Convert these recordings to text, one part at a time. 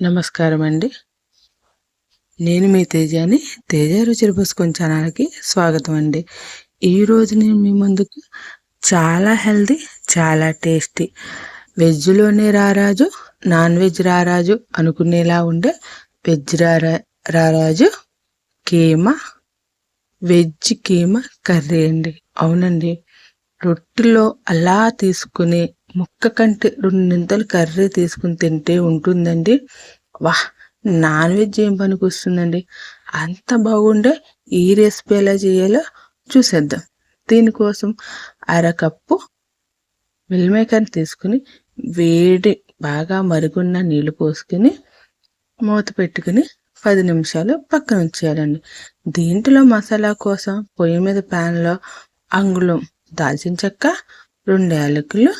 నమస్కారం అండి నేను మీ తేజాని తేజ రుచి పుసుకొని ఛానల్కి స్వాగతం అండి ఈరోజు నేను మీ ముందుకు చాలా హెల్దీ చాలా టేస్టీ వెజ్లోనే రారాజు నాన్ వెజ్ రారాజు అనుకునేలా ఉండే వెజ్ రారా రారాజు కీమా వెజ్ కీమా కర్రీ అండి. అవునండి. రొట్టెలో అలా తీసుకుని ముక్క కంటే రెండింతలు కర్రీ తీసుకుని తింటే ఉంటుందండి. వాహ్! నాన్ వెజ్ ఏం పనికి వస్తుందండి అంత బాగుండే ఈ రెసిపీ ఎలా చేయాలో చూసేద్దాం. దీనికోసం అరకప్పు మిల్మేకర్ని తీసుకుని వేడి బాగా మరుగున్న నీళ్ళు పోసుకుని మూత పెట్టుకుని పది నిమిషాలు పక్కన ఉంచేయాలండి. దీంట్లో మసాలా కోసం పొయ్యి మీద ప్యాన్లో అంగుళం దాల్చిన చెక్క రెండు యాలకులు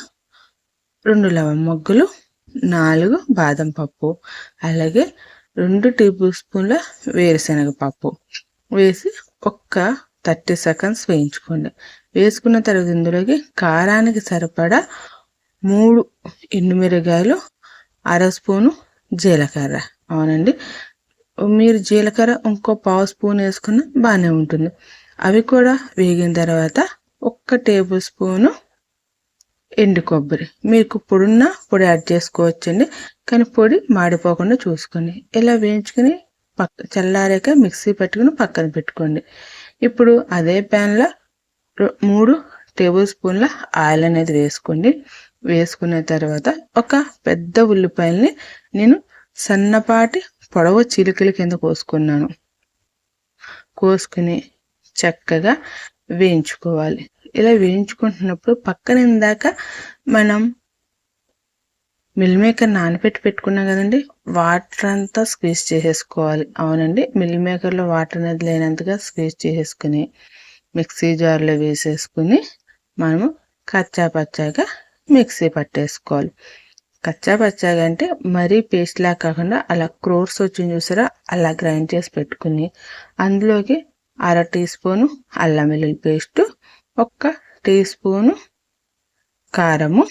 రెండు లవం మొగ్గలు నాలుగు బాదం పప్పు అలాగే రెండు టేబుల్ స్పూన్ల వేరుశనగ పప్పు. వేసి ఒక్క థర్టీ సెకండ్స్ వేయించుకోండి. వేసుకున్న తర్వాత ఇందులోకి కారానికి సరిపడా మూడు ఎండుమిరగాయలు అర స్పూను జీలకర్ర. అవునండి. మీరు జీలకర్ర ఇంకో పావు స్పూన్ వేసుకున్న బాగానే ఉంటుంది. అవి కూడా వేగిన తర్వాత ఒక్క టేబుల్ స్పూను ఎండు కొబ్బరి. మీకు పొడున్న పొడి యాడ్ చేసుకోవచ్చండి. కానీ పొడి మాడిపోకుండా చూసుకోండి. ఇలా వేయించుకుని పక్క చల్లారాక మిక్సీ పెట్టుకుని పక్కన పెట్టుకోండి. ఇప్పుడు అదే ప్యాన్లో మూడు టేబుల్ స్పూన్ల ఆయిల్ అనేది వేసుకోండి. వేసుకున్న తర్వాత ఒక పెద్ద ఉల్లిపాయల్ని నేను సన్నపాటి పొడవ చిలుకల కింద కోసుకున్నాను. కోసుకుని చక్కగా వేయించుకోవాలి. ఇలా వేయించుకుంటున్నప్పుడు పక్కన ఇందాక మనం మిల్ మేకర్ నానబెట్టి పెట్టుకున్నాం కదండి వాటర్ అంతా స్క్వీజ్ చేసేసుకోవాలి. అవునండి మిల్ మేకర్లో వాటర్ అనేది లేనంతగా స్క్వీజ్ చేసేసుకుని మిక్సీ జార్లో వేసేసుకుని మనము కచ్చా పచ్చాగా మిక్సీ పట్టేసుకోవాలి. కచ్చా పచ్చాగా అంటే మరీ పేస్ట్లా కాకుండా అలా క్రోర్స్ వచ్చింది చూసారా అలా గ్రైండ్ చేసి పెట్టుకుని అందులోకి అర టీ స్పూను అల్లం వెల్లుల్లి పేస్టు ఒక్క టీ స్పూను కారము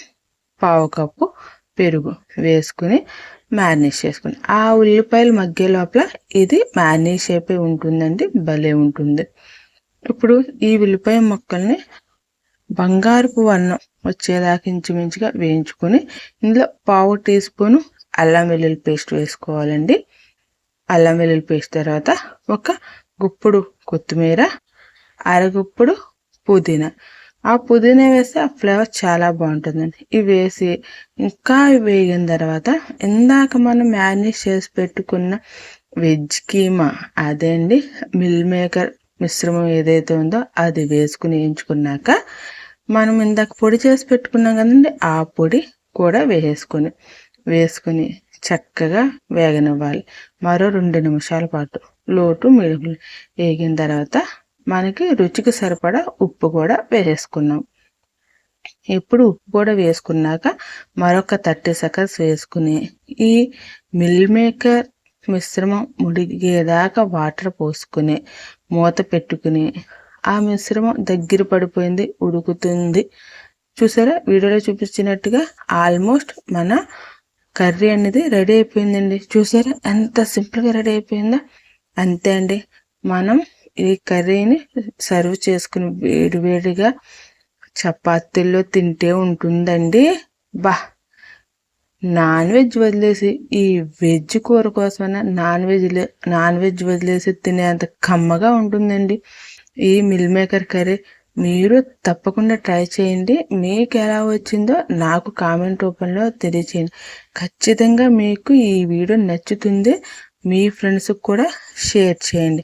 పావు కప్పు పెరుగు వేసుకుని మ్యారినేట్ చేసుకుని. ఆ ఉల్లిపాయలు మగ్గే లోపల ఇది మ్యారినేట్ అయిపోయి ఉంటుందండి భలే ఉంటుంది. ఇప్పుడు ఈ ఉల్లిపాయ మొక్కల్ని బంగారుపు వర్ణం వచ్చేదాకా ఇంచుమించుగా వేయించుకొని ఇందులో పావు టీ స్పూను అల్లం వెల్లుల్లి పేస్ట్ వేసుకోవాలండి. అల్లం వెల్లుల్లి పేస్ట్ తర్వాత ఒక గుప్పుడు కొత్తిమీర అరగుప్పుడు పుదీనా. ఆ పుదీనా వేస్తే ఆ ఫ్లేవర్ చాలా బాగుంటుందండి. ఇవి వేసి ఇంకా వేగిన తర్వాత ఇందాక మనం మ్యారినేట్ చేసి పెట్టుకున్న వెజ్ కీమా అదే అండి. మిల్ మేకర్ మిశ్రమం ఏదైతే ఉందో అది వేసుకుని వేయించుకున్నాక మనం ఇందాక పొడి చేసి పెట్టుకున్నాం కదండి ఆ పొడి కూడా వేసుకొని వేసుకుని చక్కగా వేగనివ్వాలి. మరో రెండు నిమిషాల పాటు లోటు మీడియం వేగిన తర్వాత మనకి రుచికి సరిపడా ఉప్పు కూడా వేసుకున్నాం ఇప్పుడు ఉప్పు కూడా వేసుకున్నాక మరొక థర్టీ సెకండ్స్ వేసుకుని ఈ మిల్ మేకర్ మిశ్రమం ముడిగేదాకా వాటర్ పోసుకుని మూత పెట్టుకుని ఆ మిశ్రమం దగ్గర పడిపోయింది ఉడుకుతుంది. చూసారా? వీడియోలో చూపించినట్టుగా ఆల్మోస్ట్ మన కర్రీ అనేది రెడీ అయిపోయిందండి. చూసారా? ఎంత సింపుల్గా రెడీ అయిపోయిందో. అంతే అండి. మనం ఈ కర్రీని సర్వ్ చేసుకుని వేడివేడిగా చపాతీల్లో తింటే ఉంటుందండి. బా! నాన్ వెజ్ వదిలేసి ఈ వెజ్ కూర కోసమైనా నాన్ వెజ్ నాన్ వెజ్ వదిలేసి తినేంత కమ్మగా ఉంటుందండి. ఈ మిల్ మేకర్ కర్రీ మీరు తప్పకుండా ట్రై చేయండి. మీకు ఎలా వచ్చిందో నాకు కామెంట్ రూపంలో తెలియచేయండి. ఖచ్చితంగా మీకు ఈ వీడియో నచ్చుతుంది. మీ ఫ్రెండ్స్కి కూడా షేర్ చేయండి.